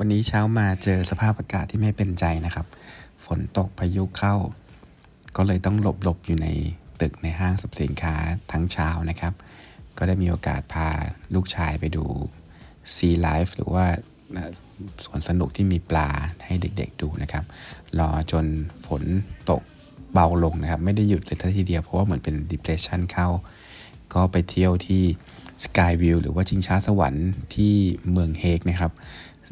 วันนี้เช้ามาเจอสภาพอากาศที่ไม่เป็นใจนะครับ ฝนตกพายุเข้า ก็เลยต้องหลบหลบอยู่ในตึกในห้างสรรพสินค้าทั้งเช้านะครับ ก็ได้มีโอกาสพาลูกชายไปดู Sea Life หรือว่าสวนสนุกที่มีปลาให้เด็กๆดูนะครับ รอจนฝนตกเบาลงนะครับ ไม่ได้หยุดเลยทีเดียวเพราะว่าเหมือนเป็น depression เข้า ก็ไปเที่ยวที่ Sky View หรือว่าชิงช้าสวรรค์ที่เมืองเฮกนะครับ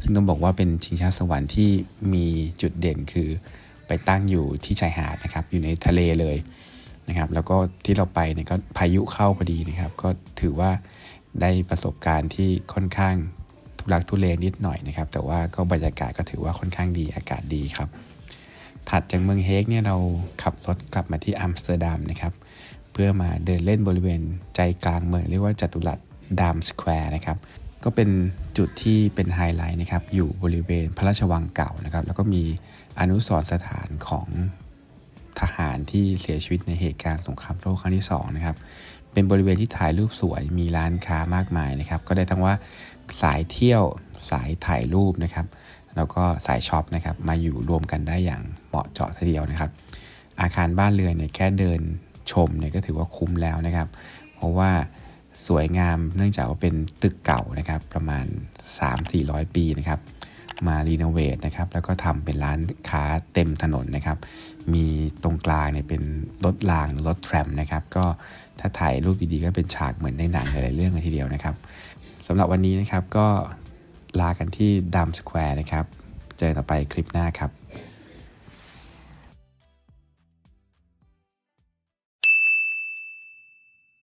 ซึ่งต้องบอกว่าเป็นชิงช้าสวรรค์ที่มีจุดเด่นคือไปตั้งอยู่ที่ชายหาดนะครับ อยู่ในทะเลเลยนะครับ แล้วก็ที่เราไปเนี่ยก็พายุเข้าพอดีนะครับ ก็ถือว่าได้ประสบการณ์ที่ค่อนข้างทุลักทุเลนิดหน่อยนะครับ แต่ว่าก็บรรยากาศก็ถือว่าค่อนข้างดีอากาศดีครับ ถัดจากเมืองเฮกเนี่ยเราขับรถกลับมาที่อัมสเตอร์ดัมนะครับ เพื่อมาเดินเล่นบริเวณใจกลางเมืองเรียกว่าจัตุรัสดามสแควร์นะครับ ก็เป็นจุดที่เป็นไฮไลท์นะครับอยู่บริเวณพระราชวังเก่านะครับ แล้วก็มีอนุสรสถานของทหารที่เสียชีวิตในเหตุการณ์สงครามโลกครั้งที่2นะครับเป็นบริเวณที่ถ่ายรูปสวยมีร้านค้ามากมายนะครับ ก็ได้ทั้งว่าสายเที่ยวสายถ่ายรูปนะครับ แล้วก็สายช็อปนะครับมาอยู่รวมกันได้อย่างเหมาะเจาะทีเดียวนะครับ อาคารบ้านเรือนเนี่ยแค่เดินชมเนี่ยก็ถือว่าคุ้มแล้วนะครับ เพราะว่า สวยงาม เนื่องจากว่าเป็นตึกเก่านะครับ ประมาณ 3-400 ปีนะครับ มารีโนเวทนะครับ แล้วก็ทำเป็นร้านค้าเต็มถนนนะครับ มีตรงกลางเนี่ยเป็นรถรางรถแทรมนะครับ ก็ถ้าถ่ายรูปดีๆก็เป็นฉากเหมือนในหนังหลายๆเรื่องเลยทีเดียวนะครับสำหรับวันนี้นะครับก็ลากันที่ดัมสแควร์นะครับ เจอต่อไปคลิปหน้าครับ